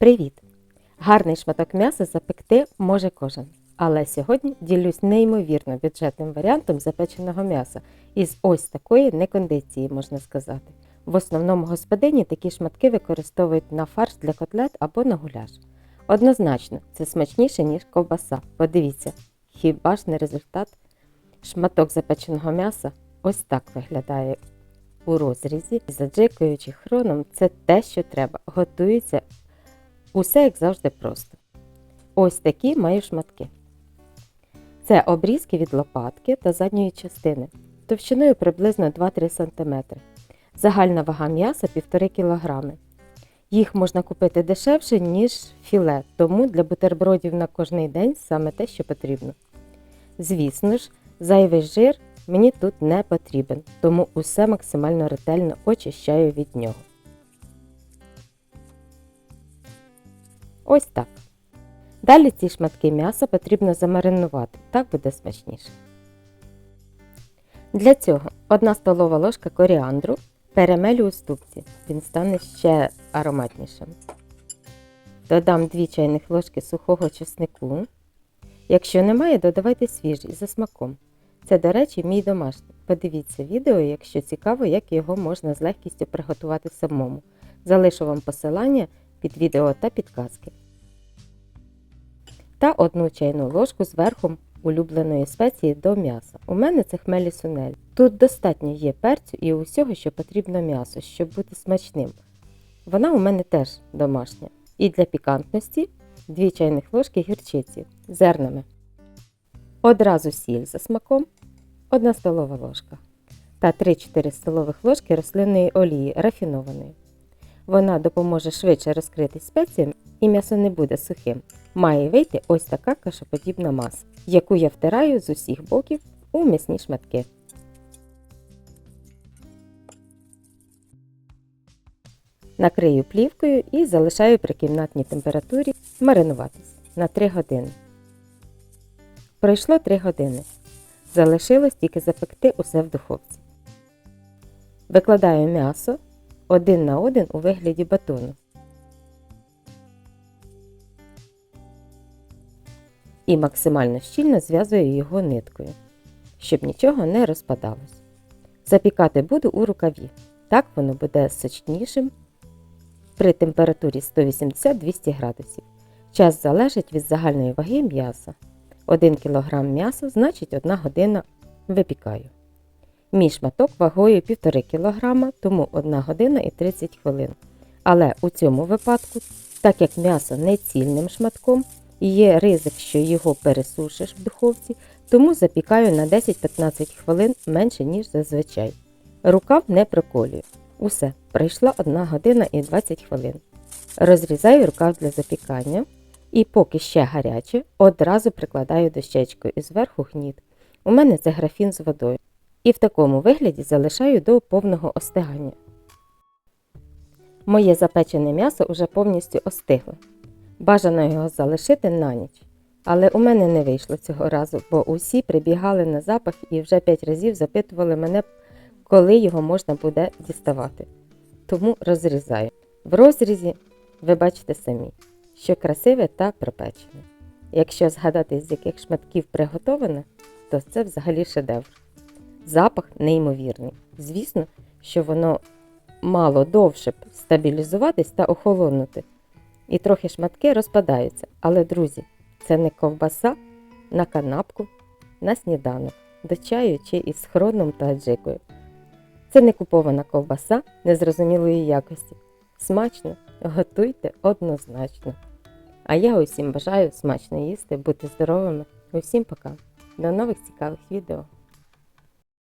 Привіт! Гарний шматок м'яса запекти може кожен. Але сьогодні ділюсь неймовірно бюджетним варіантом запеченого м'яса із ось такої некондиції, можна сказати. В основному господині такі шматки використовують на фарш для котлет або на гуляш. Однозначно, це смачніше, ніж ковбаса. Подивіться, хіба ж не результат? Шматок запеченого м'яса ось так виглядає у розрізі. Заджикуючи хроном, це те, що треба. Готується усе як завжди просто. Ось такі маю шматки. Це обрізки від лопатки та задньої частини, товщиною приблизно 2-3 см. Загальна вага м'яса 1,5 кг. Їх можна купити дешевше, ніж філе, тому для бутербродів на кожний день саме те, що потрібно. Звісно ж, зайвий жир мені тут не потрібен, тому усе максимально ретельно очищаю від нього. Ось так. Далі ці шматки м'яса потрібно замаринувати, так буде смачніше. Для цього 1 столова ложка коріандру перемелю у ступці, він стане ще ароматнішим. Додам 2 чайних ложки сухого чеснику. Якщо немає, додавайте свіжий за смаком. Це, до речі, мій домашній. Подивіться відео, якщо цікаво, як його можна з легкістю приготувати самому. Залишу вам посилання під відео та підказки. Та одну чайну ложку зверху улюбленої спеції до м'яса. У мене це хмелі сунель. Тут достатньо є перцю і усього, що потрібно м'ясо, щоб бути смачним. Вона у мене теж домашня. І для пікантності 2 чайних ложки гірчиці зернами. Одразу сіль за смаком, 1 столова ложка та 3-4 столових ложки рослинної олії рафінованої. Вона допоможе швидше розкрити спеціям і м'ясо не буде сухим. Має вийти ось така кашоподібна маса, яку я втираю з усіх боків у м'ясні шматки. Накрию плівкою і залишаю при кімнатній температурі маринуватись на 3 години. Пройшло 3 години. Залишилось тільки запекти усе в духовці. Викладаю м'ясо один на один у вигляді батону. І максимально щільно зв'язую його ниткою, щоб нічого не розпадалось. Запікати буду у рукаві. Так воно буде сочнішим при температурі 180-200 градусів. Час залежить від загальної ваги м'яса. 1 кг м'яса значить 1 година випікаю. Мій шматок вагою 1,5 кг, тому 1 година і 30 хвилин. Але у цьому випадку, так як м'ясо не цільним шматком, є ризик, що його пересушиш в духовці, тому запікаю на 10-15 хвилин менше, ніж зазвичай. Рукав не проколюю. Усе, пройшла 1 година і 20 хвилин. Розрізаю рукав для запікання і поки ще гаряче, одразу прикладаю дощечкою і зверху гніт. У мене це графін з водою. І в такому вигляді залишаю до повного остигання. Моє запечене м'ясо уже повністю остигло. Бажано його залишити на ніч. Але у мене не вийшло цього разу, бо усі прибігали на запах і вже 5 разів запитували мене, коли його можна буде діставати. Тому розрізаю. В розрізі ви бачите самі, що красиве та пропечене. Якщо згадати, з яких шматків приготоване, то це взагалі шедевр. Запах неймовірний. Звісно, що воно мало довше б стабілізуватись та охолонути. І трохи шматки розпадаються. Але, друзі, це не ковбаса на канапку, на сніданок, до чаю чи із хроном та аджикою. Це не купована ковбаса незрозумілої якості. Смачно, готуйте однозначно. А я усім бажаю смачно їсти, бути здоровими. Усім пока. До нових цікавих відео.